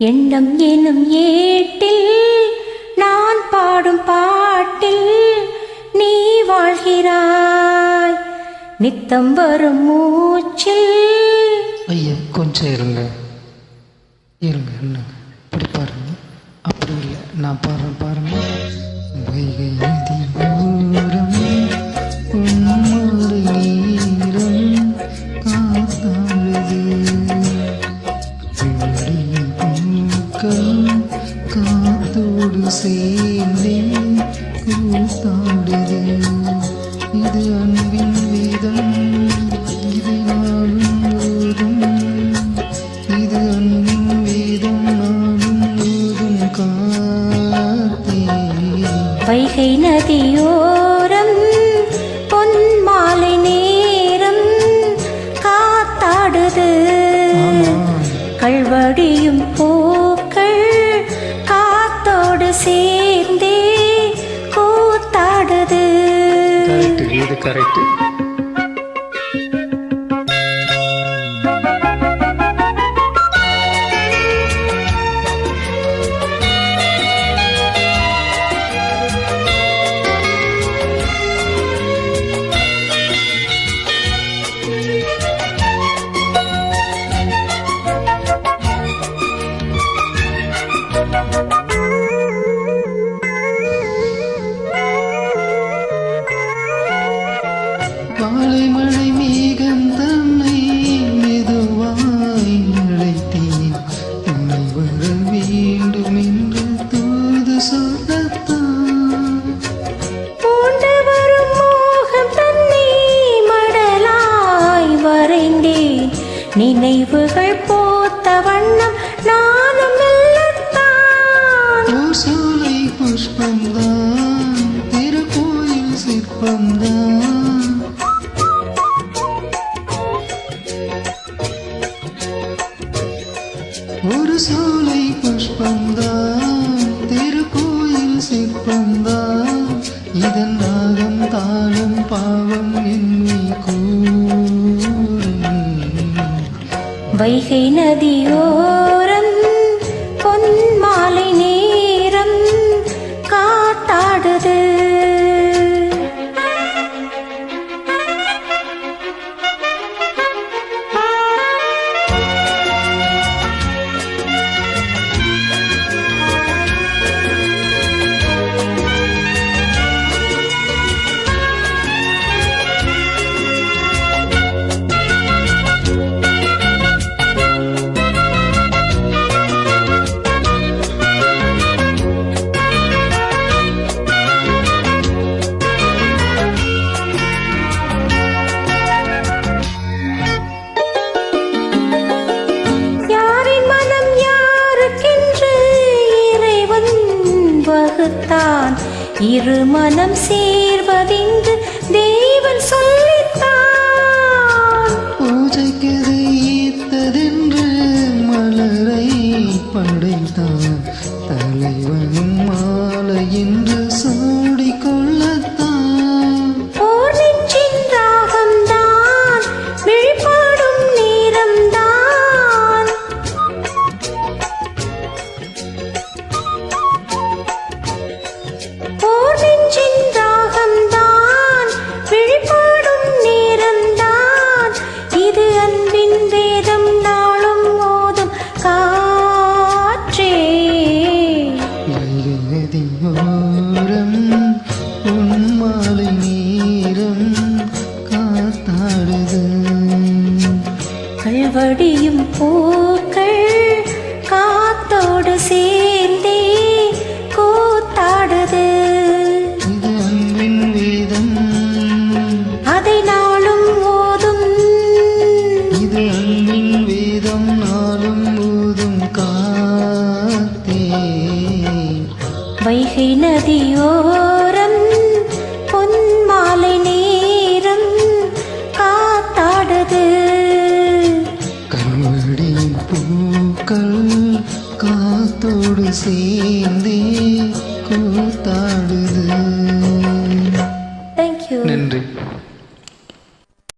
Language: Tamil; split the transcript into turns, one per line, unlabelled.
எண்ணம் எனும் ஏட்டில் நான் பாடும் பாட்டில் நீ வாழ்கிறாய். நித்தம் வரும் மூச்சில்
ஐயா கொஞ்சம் இருங்க. இருங்க இருங்க. இப்படி பாருங்க. அப்படி இல்லை. நான் பாடுறேன் பாருங்க. வைகை நதி ஓரம் நீரம் காத்தாடுது கூத்தாடுது இது அன்பின் வேதம் இதை நாளும் ஓதும் இது அன்பின் வேதம் நாளும் ஓதும் காத்தே.
வைகை நதியோரம் பொன் மாலை நேரம் காத்தாடுது. கல்வடியும் correcto. நினைவுகள் போத்த வண்ணம் நானும் மெல்லத்தான்.
ஓர் சோலை புஷ்பம்தான் திருக்கோயில் சிற்பம்தான். ஒரு சோலை புஷ்பம்தான் திருக்கோயில் சிற்பம்தான். இதன் ராகம் தாளம் பாவம் என்னை கூ
வைகை நதியோ சொல்லித்தான் இரு மனம் சேர்வதென்று தேவன் சொல்லித்தான்.
பூஜைக்கு ஈத்ததென்று மலரை படைத்தான். தலைவன் மாலை என்று சூடிக்கொள்ளத்தான்
மறுபடியும் போ காத்தோடு சேர்ந்தே கூத்தாடுது.